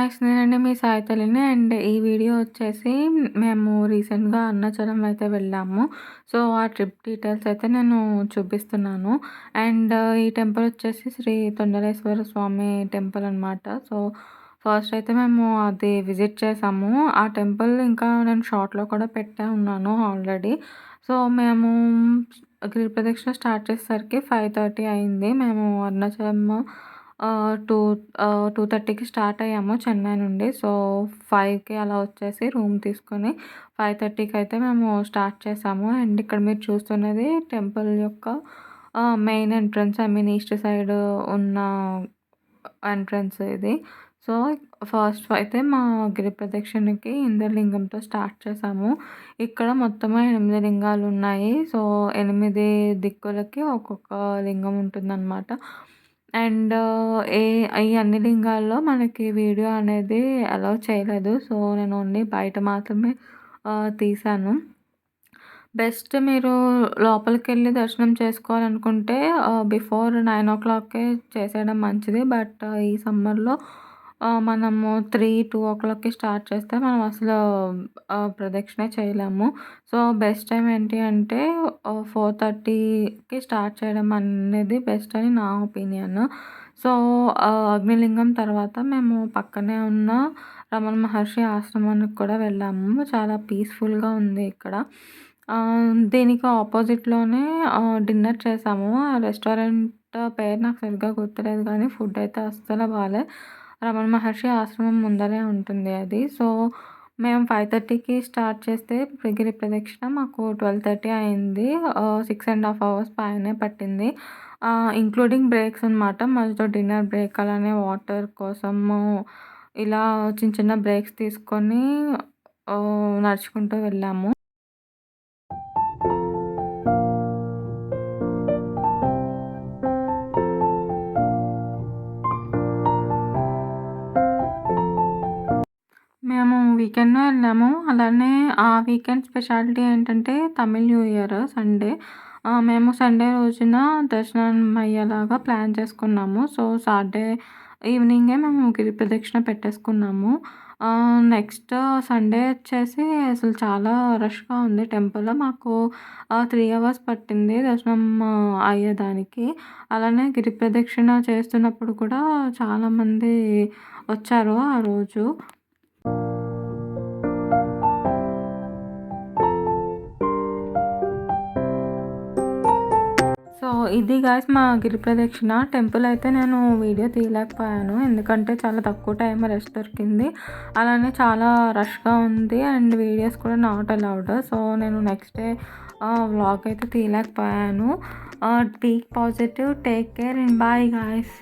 Guys నేనండి మీ సాయి తల్లిని and ఈ వీడియో వచ్చేసి మేము రీసెంట్‌గా అరుణాచలం అయితే వెళ్ళాము. సో, ఆ ట్రిప్ డీటెయిల్స్ అయితే నేను చూపిస్తున్నాను. అండ్ ఈ టెంపుల్ వచ్చేసి శ్రీ తొండరేశ్వర స్వామి టెంపుల్ అనమాట. సో, ఫస్ట్ అయితే మేము అది విజిట్ చేసాము. ఆ టెంపుల్ ఇంకా నేను షార్ట్‌లో కూడా పెట్టే ఉన్నాను ఆల్రెడీ. సో, మేము గిరి ప్రదక్షిణ స్టార్ట్ చేసేసరికి 5:30 అయింది. మేము అరుణాచలం టూ టూ థర్టీకి స్టార్ట్ అయ్యాము చెన్నై నుండి. సో, ఫైవ్కి అలా వచ్చేసి రూమ్ తీసుకొని 5:30కి అయితే మేము స్టార్ట్ చేసాము. అండ్ ఇక్కడ మీరు చూస్తున్నది టెంపుల్ యొక్క main entrance I mean east side ఉన్న ఎంట్రన్స్ ఇది. సో, ఫస్ట్ అయితే మా గిరి ప్రదక్షిణకి ఇంద్రలింగంతో స్టార్ట్ చేసాము. ఇక్కడ మొత్తం ఎనిమిది లింగాలు ఉన్నాయి. సో, ఎనిమిది దిక్కులకి ఒక్కొక్క లింగం ఉంటుందనమాట. అండ్ ఏ ఈ అన్ని లింగాల్లో మనకి వీడియో అనేది అలౌ చేయలేదు. సో, నేను ఓన్లీ బయట మాత్రమే తీసాను తీశాను. బెస్ట్ మీరు లోపలికి వెళ్ళి దర్శనం చేసుకోవాలనుకుంటే బిఫోర్ నైన్ ఓ క్లాక్కే చేసేయడం మంచిది. బట్ ఈ సమ్మర్‌లో మనము త్రీ టూ ఓ క్లాక్కి స్టార్ట్ చేస్తే మనం అసలు ప్రదక్షిణ ప్రదక్షిణే చేయలేము. సో, బెస్ట్ టైం ఏంటి అంటే ఫోర్ థర్టీకి స్టార్ట్ చేయడం అనేది బెస్ట్ అని నా ఒపీనియన్. సో, అగ్నిలింగం తర్వాత మేము పక్కనే ఉన్న రమణ మహర్షి ఆశ్రమానికి కూడా వెళ్ళాము. చాలా పీస్‌ఫుల్‌గా ఉంది ఇక్కడ. దీనికి ఆపోజిట్‌లోనే డిన్నర్ చేసాము. ఆ రెస్టారెంట్ పేరు నాకు సరిగ్గా గుర్తులేదు కానీ ఫుడ్ అయితే అస్సలు బాలే. రమణ మహర్షి ఆశ్రమం ముందరే ఉంటుంది అది. సో, మేము 5:30కి స్టార్ట్ చేస్తే గిరి ప్రదక్షిణ మాకు 12:30 అయింది. సిక్స్ అండ్ హాఫ్ అవర్స్ పైనే పట్టింది. ఇంక్లూడింగ్ బ్రేక్స్ అనమాట. మధ్యలో డిన్నర్ బ్రేక్ అలానే వాటర్ కోసము ఇలా చిన్న చిన్న బ్రేక్స్ తీసుకొని నడుచుకుంటూ వెళ్ళాము. మేము వీకెండ్ వెళ్ళాము. అలానే ఆ వీకెండ్ స్పెషాలిటీ ఏంటంటే తమిళ్ న్యూ ఇయర్ సండే. మేము సండే రోజున దర్శనం అయ్యేలాగా ప్లాన్ చేసుకున్నాము. సో, సాటర్డే ఈవినింగే మేము గిరి ప్రదక్షిణ పెట్టేసుకున్నాము. నెక్స్ట్ సండే వచ్చేసి అసలు చాలా రష్‌గా ఉంది టెంపుల్. మాకు త్రీ అవర్స్ పట్టింది దర్శనం అయ్యేదానికి. అలానే గిరి ప్రదక్షిణ చేస్తున్నప్పుడు కూడా చాలామంది వచ్చారు ఆ రోజు. ఇది గాయ్స్ మా గిరి ప్రదక్షిణ. టెంపుల్ అయితే నేను వీడియో తీయలేకపోయాను. ఎందుకంటే చాలా తక్కువ టైం రెస్ట్ దొరికింది. అలానే చాలా రష్‌గా ఉంది. అండ్ వీడియోస్ కూడా నాట్ అలౌడ్. సో, నేను నెక్స్ట్ డే వ్లాగ్ అయితే తీయలేకపోయాను. Teak be positive, take care and bye guys.